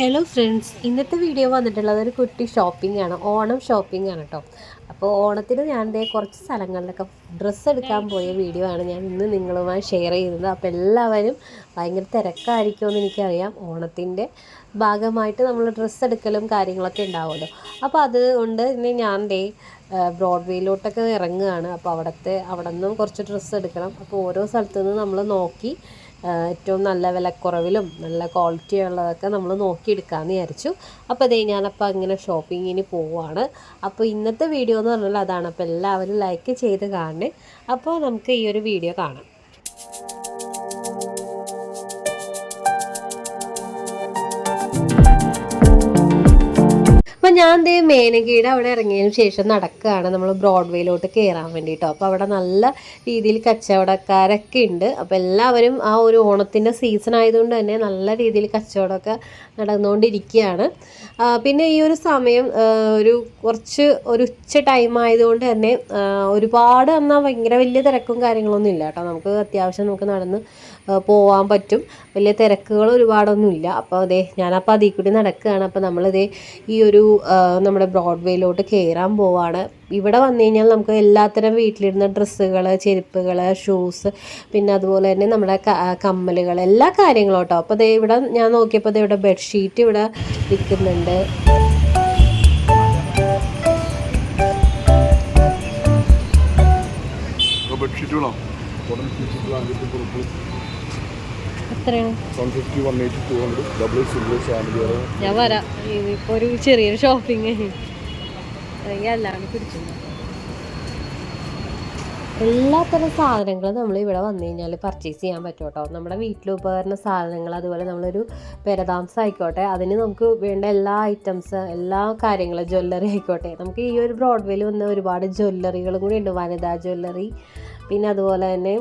Hello friends ഇന്നത്തെ video വന്നിട്ടുള്ളത് ഒരു കുട്ടി ഷോപ്പിംഗ് ആണ്. ഓണം ഷോപ്പിംഗ് ആണ് കേട്ടോ അപ്പോൾ ഓണത്തിന് ഞാൻ ദേ കുറച്ച് സ്ഥലങ്ങളിലൊക്കെ ഡ്രസ്സ് എടുക്കാൻ പോയ വീഡിയോ ആണ് ഞാൻ ഇന്ന് നിങ്ങളുമായി ഷെയർ ചെയ്യുന്നത്. അപ്പോൾ എല്ലാവരും ഭയങ്കര തിരക്കായിരിക്കുമെന്ന് എനിക്കറിയാം. ഓണത്തിന്റെ ഭാഗമായിട്ട് നമ്മൾ ഡ്രസ്സ് എടുക്കലും കാര്യങ്ങളൊക്കെ ഉണ്ടാവുമല്ലോ. അപ്പോൾ അതുകൊണ്ട് ഇന്ന് ഞാൻ ദേ ബ്രോഡ്വേയിലോട്ടൊക്കെ ഇറങ്ങുകയാണ്. അപ്പോൾ അവിടുത്തെ അവിടെ നിന്നും കുറച്ച് ഡ്രസ്സ് എടുക്കണം. അപ്പോൾ ഓരോ സ്ഥലത്തു നിന്ന് നമ്മൾ നോക്കി ഏറ്റവും നല്ല വിലക്കുറവിലും നല്ല ക്വാളിറ്റി ഉള്ളതൊക്കെ നമ്മൾ നോക്കിയെടുക്കാമെന്ന് വിചാരിച്ചു. അപ്പോൾ അതേ ഞാനപ്പോൾ അങ്ങനെ ഷോപ്പിങ്ങിന് പോവുകയാണ് അപ്പോൾ ഇന്നത്തെ വീഡിയോ എന്ന് പറഞ്ഞാൽ അതാണ്. അപ്പോൾ എല്ലാവരും ലൈക്ക് ചെയ്ത് കാണണേ. അപ്പോൾ നമുക്ക് ഈ ഒരു വീഡിയോ കാണാം. ഞാൻ ദേ അവിടെ ഇറങ്ങിയതിന് ശേഷം നടക്കുകയാണ്. നമ്മൾ ബ്രോഡ്വേയിലോട്ട് കയറാൻ വേണ്ടിയിട്ടോ അപ്പോൾ അവിടെ നല്ല രീതിയിൽ കച്ചവടക്കാരൊക്കെ ഉണ്ട്. അപ്പോൾ എല്ലാവരും ആ ഒരു ഓണത്തിന്റെ സീസൺ ആയതുകൊണ്ട് തന്നെ നല്ല രീതിയിൽ കച്ചവടമൊക്കെ നടന്നുകൊണ്ടിരിക്കുകയാണ്. പിന്നെ ഈ ഒരു സമയം ഒരു കുറച്ച് ഒരു ഉച്ച ടൈം ആയതുകൊണ്ട് തന്നെ ഒരുപാട് എന്നാൽ ഭയങ്കര വലിയ തിരക്കും കാര്യങ്ങളൊന്നും ഇല്ല കേട്ടോ. നമുക്ക് അത്യാവശ്യം നമുക്ക് നടന്ന് പോവാൻ പറ്റും. വലിയ തിരക്കുകൾ ഒരുപാടൊന്നുമില്ല. അപ്പോൾ അതെ ഞാനപ്പോൾ അതിൽ കൂടി നടക്കുകയാണ്. അപ്പോൾ നമ്മളിതേ ഈ ഒരു നമ്മുടെ ബ്രോഡ്വേയിലോട്ട് കയറാൻ പോവാണ്. ഇവിടെ വന്നു കഴിഞ്ഞാൽ നമുക്ക് എല്ലാത്തരം വീട്ടിലിരുന്ന ഡ്രസ്സുകൾ ചെരുപ്പുകൾ ഷൂസ് പിന്നെ അതുപോലെ തന്നെ നമ്മുടെ കമ്മലുകൾ എല്ലാ കാര്യങ്ങളും കേട്ടോ. അപ്പോൾ ദേ ഇവിടെ ഞാൻ നോക്കിയപ്പോൾ ദേ ഇവിടെ ബെഡ്ഷീറ്റ് ഇവിടെ വിൽക്കുന്നുണ്ട് ബെഡ്ഷീറ്റ് ഞാൻ വരാം. ഇപ്പൊ ഒരു ചെറിയൊരു ഷോപ്പിംഗ് എല്ലാം അല്ലാണ്ട് പിടിച്ചു എല്ലാത്തരം സാധനങ്ങളും നമ്മൾ ഇവിടെ വന്നു കഴിഞ്ഞാൽ പർച്ചേസ് ചെയ്യാൻ പറ്റും കേട്ടോ നമ്മുടെ വീട്ടിലുപകരണ സാധനങ്ങൾ അതുപോലെ നമ്മളൊരു പെരതാമസം ആയിക്കോട്ടെ അതിന് നമുക്ക് വേണ്ട എല്ലാ ഐറ്റംസ് എല്ലാ കാര്യങ്ങളും ജ്വല്ലറി ആയിക്കോട്ടെ. നമുക്ക് ഈ ഒരു ബ്രോഡ്വേയിൽ വന്ന ഒരുപാട് ജ്വല്ലറികളും കൂടി ഉണ്ട്. വനിതാ ജ്വല്ലറി പിന്നെ അതുപോലെ തന്നെ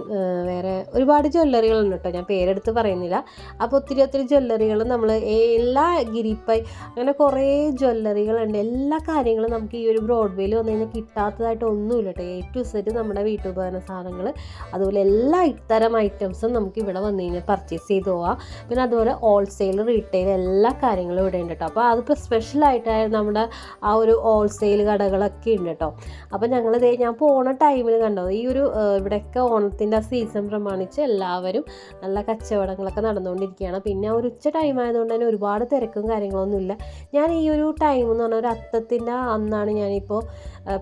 വേറെ ഒരുപാട് ജ്വല്ലറികളുണ്ട് കേട്ടോ. ഞാൻ പേരെടുത്ത് പറയുന്നില്ല. അപ്പോൾ ഒത്തിരി ഒത്തിരി ജ്വല്ലറികൾ നമ്മൾ എല്ലാ ഗിരിപ്പൈ അങ്ങനെ കുറേ ജ്വല്ലറികളുണ്ട് എല്ലാ കാര്യങ്ങളും നമുക്ക് ഈ ഒരു ബ്രോഡ്വേയിൽ വന്നു കഴിഞ്ഞാൽ കിട്ടാത്തതായിട്ട് ഒന്നുമില്ല കേട്ടോ. എ ടു സെറ്റ് നമ്മുടെ വീട്ടുപകരണ സാധനങ്ങൾ അതുപോലെ എല്ലാ ഇത്തരം ഐറ്റംസും നമുക്ക് ഇവിടെ വന്നു കഴിഞ്ഞാൽ പർച്ചേസ് ചെയ്ത് പോവാം. പിന്നെ അതുപോലെ ഹോൾസെയിൽ റീറ്റെയിൽ എല്ലാ കാര്യങ്ങളും ഇവിടെ ഉണ്ട് കേട്ടോ അപ്പോൾ അതിപ്പോൾ സ്പെഷ്യലായിട്ട് നമ്മുടെ ആ ഒരു ഹോൾസെയിൽ കടകളൊക്കെ ഉണ്ട് കേട്ടോ അപ്പോൾ ഞങ്ങൾ ഞാൻ പോണ ടൈമിൽ കണ്ടോ ഈ ഒരു ഇവിടെയൊക്കെ ഓണത്തിന്റെ സീസൺ പ്രമാണിച്ച് എല്ലാവരും നല്ല കച്ചവടങ്ങളൊക്കെ നടന്നുകൊണ്ടിരിക്കുകയാണ്. പിന്നെ ഒരു ഉച്ച ടൈം ആയതുകൊണ്ട് തന്നെ ഒരുപാട് തിരക്കും കാര്യങ്ങളൊന്നുമില്ല ഞാൻ ഈ ഒരു ടൈം എന്ന് പറഞ്ഞാൽ ഒരു അത്തത്തിന്റെ അന്നാണ് ഞാനിപ്പോൾ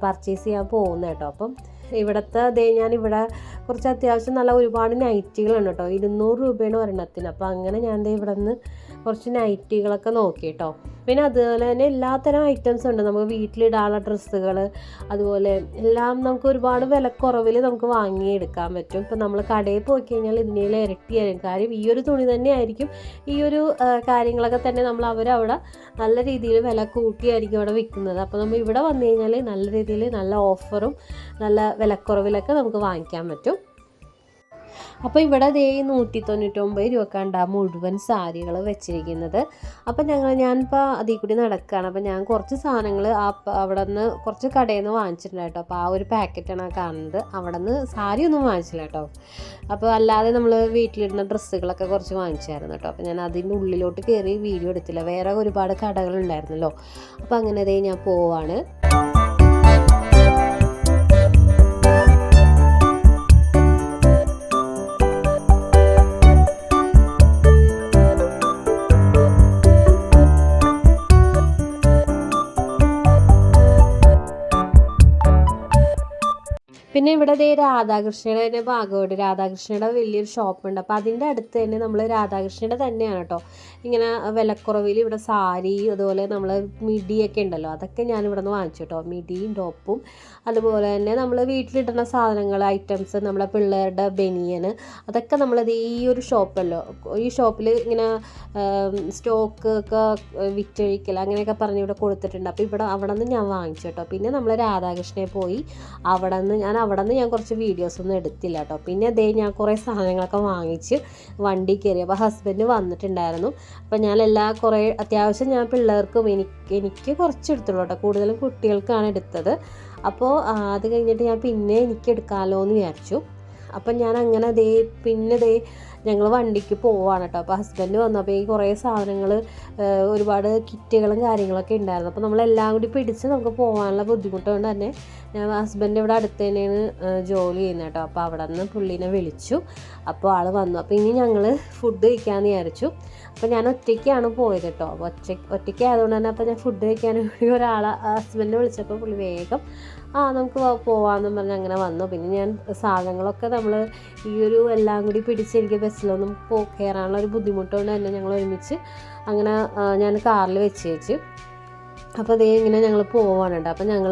പർച്ചേസ് ചെയ്യാൻ പോകുന്നത് കേട്ടോ അപ്പം ഇവിടുത്തെ അതേ ഞാൻ ഇവിടെ കുറച്ച് അത്യാവശ്യം നല്ല ഒരുപാട് നൈറ്റികളാണ് കേട്ടോ. ഇരുന്നൂറ് രൂപയാണ് ഒരെണ്ണത്തിന്. അപ്പോൾ അങ്ങനെ ഞാൻ ഇവിടെ നിന്ന് കുറച്ച് നൈറ്റികളൊക്കെ നോക്കി കേട്ടോ പിന്നെ അതുപോലെ തന്നെ എല്ലാത്തരം ഐറ്റംസ് ഉണ്ട്. നമുക്ക് വീട്ടിലിടാനുള്ള ഡ്രസ്സുകൾ അതുപോലെ എല്ലാം നമുക്ക് ഒരുപാട് വിലക്കുറവിൽ നമുക്ക് വാങ്ങിയെടുക്കാൻ പറ്റും. ഇപ്പം നമ്മൾ കടയിൽ പോയി കഴിഞ്ഞാൽ ഇതിനേൽ ഇരട്ടിയായിരിക്കും. കാര്യം ഈ ഒരു തുണി തന്നെ ആയിരിക്കും ഈ ഒരു കാര്യങ്ങളൊക്കെ തന്നെ നമ്മൾ അവരവിടെ നല്ല രീതിയിൽ വില കൂട്ടിയായിരിക്കും അവിടെ വിൽക്കുന്നത്. അപ്പോൾ നമ്മൾ ഇവിടെ വന്നു കഴിഞ്ഞാൽ നല്ല രീതിയിൽ നല്ല ഓഫറും നല്ല വിലക്കുറവിലൊക്കെ നമുക്ക് വാങ്ങിക്കാൻ പറ്റും. അപ്പോൾ ഇവിടെ ദേ നൂറ്റി തൊണ്ണൂറ്റൊമ്പത് രൂപക്കാണ്ട് മുഴുവൻ സാരികൾ വെച്ചിരിക്കുന്നത്. അപ്പം ഞങ്ങൾ ഞാനിപ്പോൾ അതിൽ കൂടി നടക്കുകയാണ് അപ്പം ഞാൻ കുറച്ച് സാധനങ്ങൾ ആ അവിടെ നിന്ന് കുറച്ച് കടയിൽ നിന്ന് വാങ്ങിച്ചിട്ടുണ്ട് കേട്ടോ. അപ്പോൾ ആ ഒരു പാക്കറ്റാണ് ആ കാണുന്നത്. അവിടെ നിന്ന് സാരി ഒന്നും വാങ്ങിച്ചില്ല കേട്ടോ. അപ്പോൾ അല്ലാതെ നമ്മൾ വീട്ടിലിടുന്ന ഡ്രസ്സുകളൊക്കെ കുറച്ച് വാങ്ങിച്ചായിരുന്നു കേട്ടോ. അപ്പോൾ ഞാൻ അതിന്റെ ഉള്ളിലോട്ട് കയറി വീഡിയോ എടുത്തില്ല. വേറെ ഒരുപാട് കടകളുണ്ടായിരുന്നല്ലോ. അപ്പോൾ അങ്ങനെ ഞാൻ പോവാണ്. പിന്നെ ഇവിടെ ദേ രാധാകൃഷ്ണയുടെ തന്നെ ഭാഗമുണ്ട് രാധാകൃഷ്ണയുടെ വലിയൊരു ഷോപ്പുണ്ട്. അപ്പോൾ അതിന്റെ അടുത്ത് തന്നെ നമ്മൾ രാധാകൃഷ്ണയുടെ തന്നെയാണ് കേട്ടോ. ഇങ്ങനെ വിലക്കുറവിൽ ഇവിടെ സാരി അതുപോലെ നമ്മൾ മിടിയൊക്കെ ഉണ്ടല്ലോ അതൊക്കെ ഞാൻ ഇവിടെ നിന്ന് വാങ്ങിച്ചു കേട്ടോ. മിടിയും ടോപ്പും. അതുപോലെ തന്നെ നമ്മൾ വീട്ടിലിടുന്ന സാധനങ്ങൾ ഐറ്റംസ് നമ്മളെ പിള്ളേരുടെ ബനിയന് അതൊക്കെ നമ്മളത് ഈ ഒരു ഷോപ്പല്ലോ. ഈ ഷോപ്പിൽ ഇങ്ങനെ സ്റ്റോക്ക് ഒക്കെ വിറ്റഴിക്കൽ അങ്ങനെയൊക്കെ പറഞ്ഞ് ഇവിടെ കൊടുത്തിട്ടുണ്ട്. അപ്പോൾ ഇവിടെ അവിടെ നിന്ന് ഞാൻ വാങ്ങിച്ചു കേട്ടോ. പിന്നെ നമ്മൾ രാധാകൃഷ്ണനെ പോയി അവിടെ നിന്ന് ഞാൻ അവിടെ നിന്ന് ഞാൻ കുറച്ച് വീഡിയോസ് ഒന്നും എടുത്തില്ല കേട്ടോ പിന്നെ അതേ ഞാൻ കുറേ സാധനങ്ങളൊക്കെ വാങ്ങിച്ച് വണ്ടി കയറി. അപ്പോൾ ഹസ്ബൻഡ് വന്നിട്ടുണ്ടായിരുന്നു. അപ്പോൾ ഞാൻ എല്ലാ കുറേ അത്യാവശ്യം ഞാൻ പിള്ളേർക്കും എനിക്ക് എനിക്ക് കുറച്ച് എടുത്തുള്ളൂ കേട്ടോ കൂടുതലും കുട്ടികൾക്കാണ് എടുത്തത്. അപ്പോൾ അത് കഴിഞ്ഞിട്ട് ഞാൻ പിന്നെ എനിക്ക് എടുക്കാമല്ലോ എന്ന് വിചാരിച്ചു. അപ്പം ഞാൻ അങ്ങനെ ദേ പിന്നെ ദേ ഞങ്ങൾ വണ്ടിക്ക് പോവാണ് കേട്ടോ. അപ്പോൾ ഹസ്ബൻഡ് വന്നപ്പോൾ ഈ കുറേ സാധനങ്ങൾ ഒരുപാട് കിറ്റുകളും കാര്യങ്ങളൊക്കെ ഉണ്ടായിരുന്നു. അപ്പോൾ നമ്മളെല്ലാം കൂടി പിടിച്ച് നമുക്ക് പോകാനുള്ള ബുദ്ധിമുട്ട് കൊണ്ട് തന്നെ ഞാൻ ഹസ്ബൻഡ് ഇവിടെ അടുത്ത് തന്നെയാണ് ജോലി ചെയ്യുന്നത് കേട്ടോ. അപ്പോൾ അവിടെ നിന്ന് പുള്ളീനെ വിളിച്ചു. അപ്പോൾ ആൾ വന്നു. അപ്പോൾ ഇനി ഞങ്ങൾ ഫുഡ് കഴിക്കാമെന്ന് വിചാരിച്ചു. അപ്പോൾ ഞാൻ ഒറ്റയ്ക്കാണ് പോയത് കേട്ടോ. അപ്പോൾ ഒറ്റ ഒറ്റയ്ക്ക് ആയതുകൊണ്ട് തന്നെ അപ്പോൾ ഞാൻ ഫുഡ് കഴിക്കാൻ വേണ്ടി ഒരാളെ ഹസ്ബൻഡിനെ വിളിച്ചപ്പോൾ പുള്ളി വേഗം ആ നമുക്ക് പോവാമെന്നും പറഞ്ഞ് അങ്ങനെ വന്നു. പിന്നെ ഞാൻ സാധനങ്ങളൊക്കെ നമ്മൾ ഈ ഒരു എല്ലാം കൂടി പിടിച്ച് എനിക്ക് ബസ്സിലൊന്നും പോ കയറാനുള്ള ഒരു ബുദ്ധിമുട്ടുകൊണ്ട് തന്നെ ഞങ്ങൾ ഒരുമിച്ച് അങ്ങനെ ഞാൻ കാറിൽ വെച്ച് വെച്ച്. അപ്പോൾ അതേ ഇങ്ങനെ ഞങ്ങൾ പോവാനുണ്ട് അപ്പോൾ ഞങ്ങൾ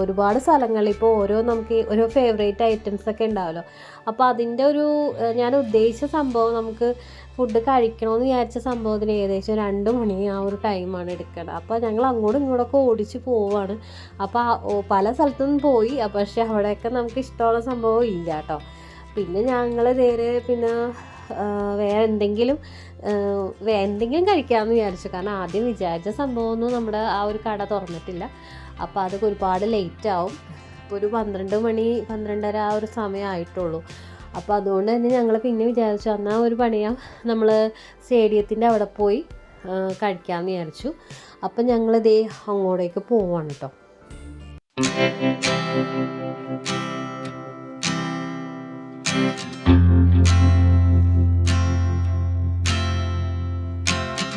ഒരുപാട് സ്ഥലങ്ങളിൽ ഇപ്പോൾ ഓരോ നമുക്ക് ഓരോ ഫേവറേറ്റ് ഐറ്റംസ് ഒക്കെ ഉണ്ടാവുമല്ലോ അപ്പോൾ അതിന്റെ ഒരു ഞാൻ ഉദ്ദേശിച്ച സംഭവം നമുക്ക് ഫുഡ് കഴിക്കണമെന്ന് വിചാരിച്ച സംഭവത്തിന് ഏകദേശം രണ്ട് മണി ആ ഒരു ടൈമാണ് എടുക്കേണ്ടത്. അപ്പോൾ ഞങ്ങൾ അങ്ങോട്ടും ഇങ്ങോട്ടൊക്കെ ഓടിച്ച് പോവാണ്. അപ്പോൾ പല സ്ഥലത്തും പോയി. പക്ഷേ അവിടെയൊക്കെ നമുക്ക് ഇഷ്ടമുള്ള സംഭവം ഇല്ല കേട്ടോ. പിന്നെ ഞങ്ങൾ നേരെ പിന്നെ വേറെ എന്തെങ്കിലും എന്തെങ്കിലും കഴിക്കാമെന്ന് വിചാരിച്ചു. കാരണം ആദ്യം വിചാരിച്ച സംഭവമൊന്നും നമ്മുടെ ആ ഒരു കട തുറന്നിട്ടില്ല. അപ്പോൾ അതൊക്കെ ഒരുപാട് ലേറ്റ് ആവും. ഇപ്പോൾ ഒരു പന്ത്രണ്ട് മണി പന്ത്രണ്ടര ആ ഒരു സമയമായിട്ടുള്ളൂ അപ്പോൾ അതുകൊണ്ട് തന്നെ ഞങ്ങൾ പിന്നെ വിചാരിച്ചു എന്നാൽ ഒരു പണിയാം നമ്മൾ സ്റ്റേഡിയത്തിന്റെ അവിടെ പോയി കഴിക്കാമെന്ന് വിചാരിച്ചു. അപ്പം ഞങ്ങളിതേ അങ്ങോട്ടേക്ക് പോവാണ് കേട്ടോ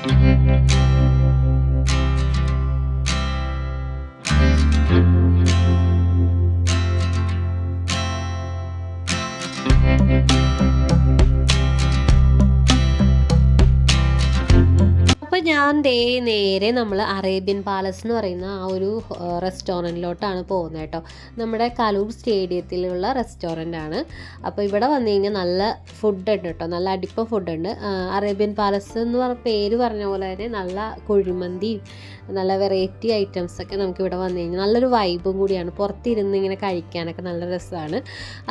അപ്പോൾ ഞാൻ ദേ നേരെ നമ്മൾ അറേബ്യൻ പാലസ് എന്ന് പറയുന്ന ആ ഒരു റെസ്റ്റോറന്റിലോട്ടാണ് പോകുന്നത് കേട്ടോ. നമ്മുടെ കലൂർ സ്റ്റേഡിയത്തിലുള്ള റെസ്റ്റോറന്റ് ആണ് അപ്പോൾ ഇവിടെ വന്നു കഴിഞ്ഞാൽ നല്ല ഫുഡ് ഉണ്ട് കേട്ടോ. നല്ല അടിപ്പ ഫുഡുണ്ട്. അറേബ്യൻ പാലസ് എന്ന് പറഞ്ഞ പേര് പറഞ്ഞ പോലെ തന്നെ നല്ല കുഴിമന്തിയും നല്ല വെറൈറ്റി ഐറ്റംസ് ഒക്കെ നമുക്ക് ഇവിടെ വന്നു കഴിഞ്ഞാൽ നല്ലൊരു വൈബും കൂടിയാണ്. പുറത്തിരുന്ന് ഇങ്ങനെ കഴിക്കാനൊക്കെ നല്ല രസമാണ്.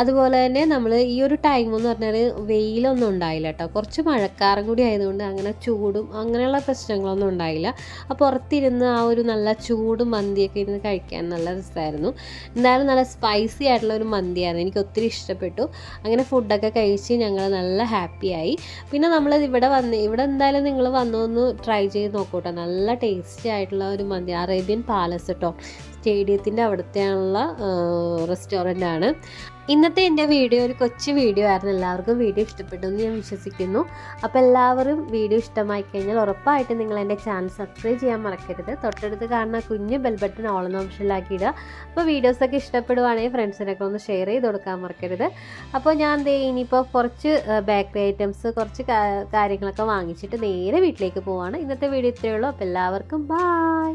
അതുപോലെ തന്നെ നമ്മൾ ഈ ഒരു ടൈം എന്ന് പറഞ്ഞാൽ വെയിലൊന്നും ഉണ്ടായില്ല കേട്ടോ. കുറച്ച് മഴക്കാറും കൂടി ആയതുകൊണ്ട് അങ്ങനെ ചൂടും അങ്ങനെയുള്ള പ്രശ്നങ്ങളൊന്നും ഉണ്ടായില്ല. അപ്പോൾ പുറത്തിരുന്ന് ആ ഒരു നല്ല ചൂട് മന്തിയൊക്കെ ഇരുന്ന് കഴിക്കാൻ നല്ല രസമായിരുന്നു. എന്തായാലും നല്ല സ്പൈസി ആയിട്ടുള്ള ഒരു മന്തിയായിരുന്നു. എനിക്ക് ഒത്തിരി ഇഷ്ടപ്പെട്ടു. അങ്ങനെ ഫുഡൊക്കെ കഴിച്ച് ഞങ്ങൾ നല്ല ഹാപ്പിയായി പിന്നെ നമ്മൾ ഇവിടെ വന്ന് ഇവിടെ എന്തായാലും നിങ്ങൾ വന്നു ഒന്ന് ട്രൈ ചെയ്ത് നോക്കൂട്ടോ. നല്ല ടേസ്റ്റി ആയിട്ടുള്ള ഒരു മന്തി അറേബ്യൻ പാലസ് കേട്ടോ സ്റ്റേഡിയത്തിന്റെ അവിടുത്തെയുള്ള റെസ്റ്റോറന്റ് ആണ്. ഇന്നത്തെ എന്റെ വീഡിയോ ഒരു കൊച്ചു വീഡിയോ ആയിരുന്നു. എല്ലാവർക്കും വീഡിയോ ഇഷ്ടപ്പെട്ടു എന്ന് ഞാൻ വിശ്വസിക്കുന്നു. അപ്പോൾ എല്ലാവരും വീഡിയോ ഇഷ്ടമായി കഴിഞ്ഞാൽ ഉറപ്പായിട്ടും നിങ്ങൾ എന്റെ ചാനൽ സബ്സ്ക്രൈബ് ചെയ്യാൻ മറക്കരുത്. തൊട്ടടുത്ത് കാണുന്ന കുഞ്ഞ് ബെൽ ബട്ടൺ ഓൾ എന്ന ഓപ്ഷനിലാക്കി ഇടുക. അപ്പോൾ വീഡിയോസൊക്കെ ഇഷ്ടപ്പെടുവാണെങ്കിൽ ഫ്രണ്ട്സിനൊക്കെ ഒന്ന് ഷെയർ ചെയ്ത് കൊടുക്കാൻ മറക്കരുത്. അപ്പോൾ ഞാൻ ദേ ഇനിയിപ്പോൾ കുറച്ച് ബേക്കറി ഐറ്റംസ് കുറച്ച് കാര്യങ്ങളൊക്കെ വാങ്ങിച്ചിട്ട് നേരെ വീട്ടിലേക്ക് പോവാണ്. ഇന്നത്തെ വീഡിയോ ഇത്രയേ ഉള്ളൂ. അപ്പോൾ എല്ലാവർക്കും ബായ്